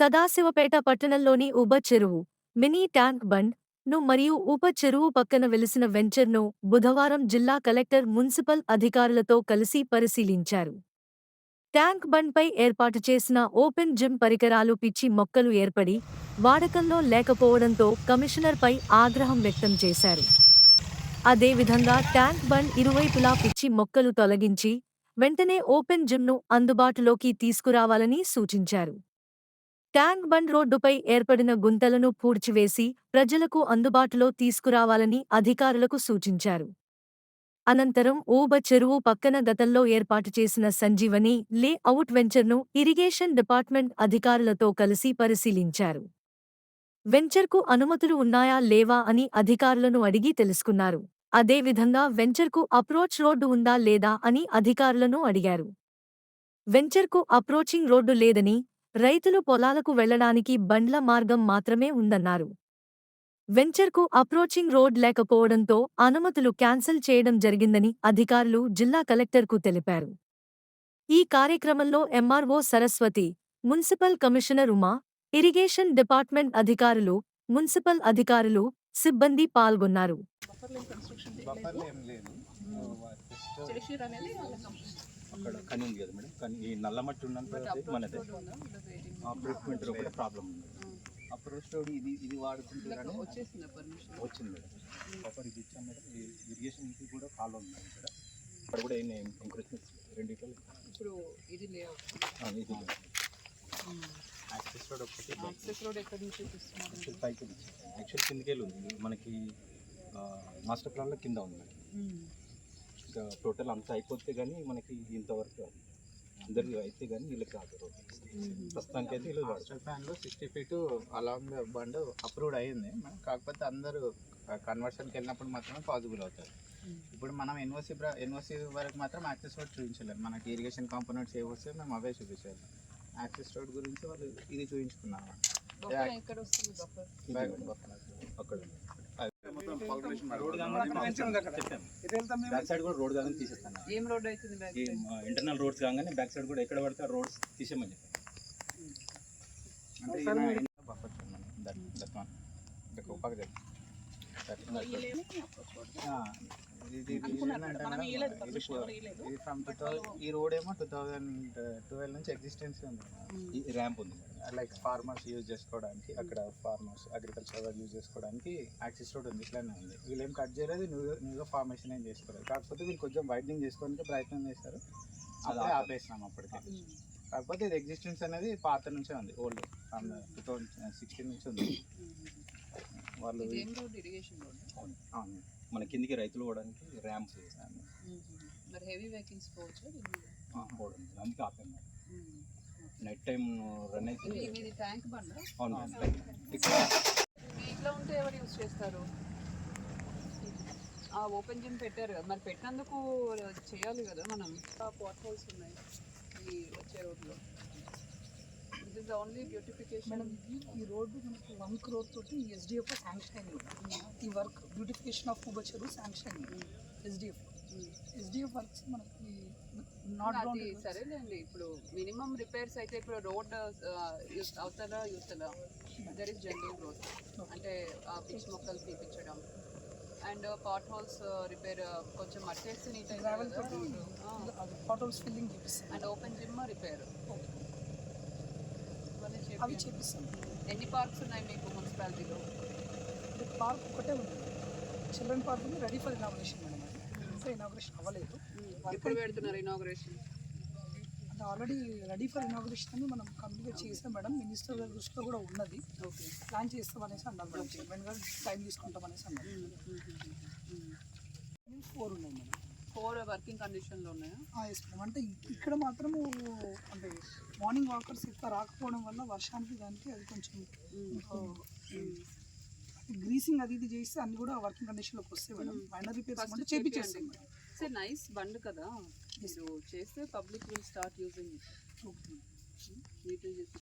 సదాశివపేట పట్టణంలోని ఉప చెరువు మినీ ట్యాంక్ బండ్ను మరియు ఉప చెరువు పక్కన వెలిసిన వెంచర్ను బుధవారం జిల్లా కలెక్టర్ మున్సిపల్ అధికారులతో కలిసి పరిశీలించారు. ట్యాంక్ బండ్పై ఏర్పాటు చేసిన ఓపెన్ జిమ్ పరికరాలు పిచ్చి మొక్కలు ఏర్పడి వాడకంలో లేకపోవడంతో కమిషనర్పై ఆగ్రహం వ్యక్తం చేశారు. అదేవిధంగా ట్యాంక్ బండ్ ఇరువైపులా పిచ్చి మొక్కలు తొలగించి వెంటనే ఓపెన్ జిమ్ను అందుబాటులోకి తీసుకురావాలని సూచించారు. ట్యాంక్ బండ్ రోడ్డుపై ఏర్పడిన గుంతలను పూడ్చివేసి ప్రజలకు అందుబాటులో తీసుకురావాలని అధికారులకు సూచించారు. అనంతరం ఊబ చెరువు పక్కన గతంలో ఏర్పాటు చేసిన సంజీవని లే అవుట్ వెంచర్ను ఇరిగేషన్ డిపార్ట్మెంట్ అధికారులతో కలిసి పరిశీలించారు. వెంచర్కు అనుమతులు ఉన్నాయా లేవా అని అధికారులను అడిగి తెలుసుకున్నారు. అదేవిధంగా వెంచర్కు అప్రోచ్ రోడ్డు ఉందా లేదా అని అధికారులను అడిగారు. వెంచర్కు అప్రోచింగ్ రోడ్డు లేదని రైతులు పొలాలకు వెళ్ళడానికి బండ్ల మార్గం మాత్రమే ఉందన్నారు. వెంచర్కు అప్రోచింగ్ రోడ్ లేకపోవడంతో అనుమతులు క్యాన్సిల్ చేయడం జరిగిందని అధికారులు జిల్లా కలెక్టర్కు తెలిపారు. ఈ కార్యక్రమంలో MRO Saraswathi municipal commissioner Uma irrigation department అధికారులు మున్సిపల్ అధికారులు సిబ్బంది పాల్గొన్నారు. అక్కడ కని ఉంది కదా మేడం? కానీ ఈ నల్ల మట్టి ఉన్నంత మనదే. అప్రూవ్మెంట్ కూడా ప్రాబ్లం ఉంది. అప్రోచ్ రోడ్ ఇది ఇది వాడుకుంటే కానీ వచ్చేసింది పర్మిషన్ వచ్చింది మేడం. బఫర్ ఇది ఇచ్చాం మేడం. ఈ ఇరిగేషన్కి కూడా కాల్ ఉంది ఇక్కడ. ఇక్కడ కూడా ఏం ఎంకరేజ్మెంట్ రెండిట్లో ఇప్పుడు ఇది లేఅవుట్ ఇది యాక్సెస్ రోడ్ ఒకటి యాక్సెస్ రోడ్ ఎక్కడి నుంచి చూస్తున్నారు యాక్చువల్ పైకి యాక్చువల్ కిందకెళ్ళి ఉంది. మనకి మాస్టర్ ప్లాన్లో కింద ఉంది. టోటల్ అంతా అయిపోతే కానీ మనకి ఇంతవరకు. అందరికీ అయితే కానీ వీళ్ళకి రాదు ప్రస్తుతానికి అయితే వీళ్ళు మాస్టర్ ప్లాన్లో sixty feet along bund approved అయ్యింది. మనం కాకపోతే అందరూ కన్వర్షన్కి వెళ్ళినప్పుడు మాత్రమే పాసిబుల్ అవుతుంది ఇప్పుడు మనం ఎన్ఓసి ఎన్ఓసి వరకు మాత్రం యాక్సెస్ రోడ్ చూపించలేము మనకి ఇరిగేషన్ కాంపోనెంట్స్ ఏ వస్తే మేము అవే చూపించాలి. యాక్సెస్ రోడ్ గురించి వాళ్ళు ఇది బఫర్ అక్కడ బ్యాక్ సైడ్ కూడా రోడ్ కాగానే తీసేస్తాను. ఏం రోడ్ అవుతుంది బ్యాక్ ఇంటర్నల్ రోడ్స్ కాగానే బ్యాక్ సైడ్ కూడా ఎక్కడ పడితే రోడ్స్ తీసేయమని చెప్పాను. అంటే దట్ దట్ వన్ ఈ రోడ్ ఏమో టూ థౌజండ్ ట్వెల్వ్ నుంచి ఎగ్జిస్టెన్స్ ఉంది. ఈ ర్యాంప్ ఉంది. లైక్ ఫార్మర్స్ యూజ్ చేసుకోవడానికి అక్కడ ఫార్మర్స్ అగ్రికల్చర్ వాళ్ళు యూజ్ చేసుకోవడానికి యాక్సిస్ రోడ్ ఉంది ఇట్లానే ఉంది. వీళ్ళు ఏం కట్ చేయలేదు న్యూ న్యూగా ఫార్మేషన్ ఏం చేసుకోలేదు. కాకపోతే వీళ్ళు కొంచెం వైడ్నింగ్ చేసుకోవడానికి ప్రయత్నం చేశారు. అప్పుడే ఆపేసినాం అప్పటికే. కాకపోతే ఇది ఎగ్జిస్టెన్స్ అనేది పాత నుంచే ఉంది old from two thousand sixteen నుంచి ఉంది. వాళ్ళు ఇది ఏం రోడ్ ఇరిగేషన్ రోడ్ అవును. మన కిందికి రైతులు పోవడానికి ర్యాంప్ మరి హెవీ వెహికల్స్ పోవచ్చు అందుకే ఆపాము నైట్ టైం రన్ అయితే ట్యాంక్ బండ్? అవును ఇట్లా ఉంటే ఎవరు యూజ్ చేస్తారు? ఆ ఓపెన్ జిమ్ పెట్టారు కదా. మరి పెట్టినందుకు చేయాలి కదా మనం? పాట్ హోల్స్ ఉన్నాయి. ఈ వచ్చే రోడ్లో this is only beautification madam ఇది ఈ రోడ్డు మనకి వన్ క్రోర్ తోటి ఎస్డిఎఫ్ శాంక్షన్ అయింది ఈ వర్క్ బ్యూటిఫికేషన్ ఆఫ్ చెరువు శాంక్షన్ అయింది ఎస్డిఎఫ్ ఎస్డిఎఫ్ వర్క్స్ మనకి నాట్ అది సరేలేండి ఇప్పుడు మినిమం రిపేర్స్ అయితే ఇప్పుడు రోడ్ అవతల యువతల దర్ ఇస్ జనరల్ రోడ్ అంటే ఆ పిచ్ మొక్కలు తీపించడం అండ్ పాట్ హోల్స్ రిపేర్ కొంచెం మట్టేస్తే నీట్ గ్రావెల్ తోటి potholes filling and open gym repair అవి చేపిస్తాం. ఎన్ని పార్క్స్ ఉన్నాయి మీకు మున్సిపాలిటీలో? పార్క్ ఒకటే ఉంది. చిల్డ్రన్ పార్క్ ఉంది రెడీ ఫర్ ఇనాగ్రేషన్ మేడం అది. ఇంకా ఇనాగ్రేషన్ అవ్వలేదు. ఎప్పుడు పెడుతున్నారు ఇనాగ్రేషన్? అంటే ఆల్రెడీ రెడీ ఫర్ ఇనాగ్రేషన్ అని మనం కంప్లీట్ చేసాం మేడం. మినిస్టర్ గారి దృష్టిలో కూడా ఉన్నది. ఓకే. ప్లాన్ చేస్తాం అనేసి అన్నారు మేడం. చైర్మన్ గారు టైం తీసుకుంటాం అనేసి అన్నారు. ఫోర్ ఉన్నాయి మేడం. ఫోర్ వర్కింగ్ కండిషన్లో ఉన్నాయా? మేడం అంటే ఇక్కడ మాత్రము అంటే మార్నింగ్ వాకర్స్ ఎక్కువ రాకపోవడం వల్ల వర్షానికి దానికి అది కొంచెం గ్రీసింగ్ అది ఇది చేస్తే అన్ని కూడా వర్కింగ్ కండిషన్లోకి వస్తాయి మేడం. మైనర్ రిపేర్స్ అంటే చేపించేస్తాం చేపియండి. ఇట్స్ నైస్ బండ్ కదా. మీరు చేస్తే public will start using. Okay